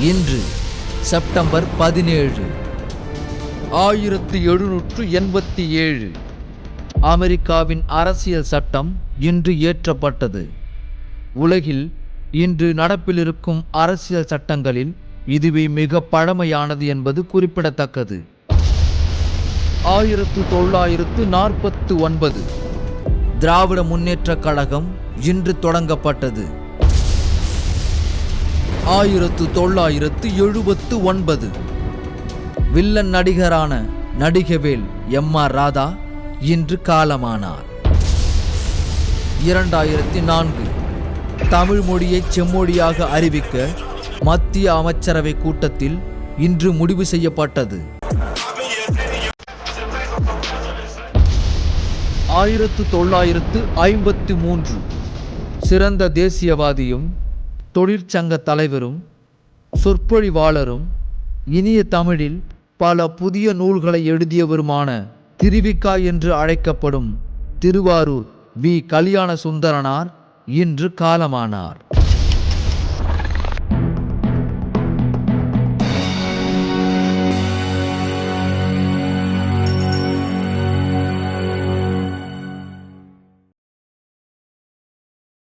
இன்று செப்டம்பர் பதினேழு. ஆயிரத்து எழுநூற்று எண்பத்தி ஏழு அமெரிக்காவின் அரசியல் சட்டம் இன்று இயற்றப்பட்டது. உலகில் இன்று நடப்பிலிருக்கும் அரசியல் சட்டங்களில் இதுவே மிக பழமையானது என்பது குறிப்பிடத்தக்கது. ஆயிரத்து தொள்ளாயிரத்து நாற்பத்து ஒன்பது. திராவிட முன்னேற்றக் கழகம் இன்று தொடங்கப்பட்டது. ஆயிரத்து தொள்ளாயிரத்து எழுபத்து ஒன்பது. வில்லன் நடிகரான நடிகவேல் எம் ஆர் ராதா இன்று காலமானார். இரண்டாயிரத்தி நான்கு. தமிழ் மொழியை செம்மொழியாக அறிவிக்க மத்திய அமைச்சரவை கூட்டத்தில் இன்று முடிவு செய்யப்பட்டது. ஆயிரத்து தொள்ளாயிரத்து ஐம்பத்தி மூன்று. சிறந்த தேசியவாதியும் தொழிற்சங்க தலைவரும் சொற்பொழிவாளரும் இனிய தமிழில் பல புதிய நூல்களை எழுதியவருமான திருவிக்கா என்று அழைக்கப்படும் திருவாரூர் வி. கல்யாண சுந்தரனார் இன்று காலமானார்.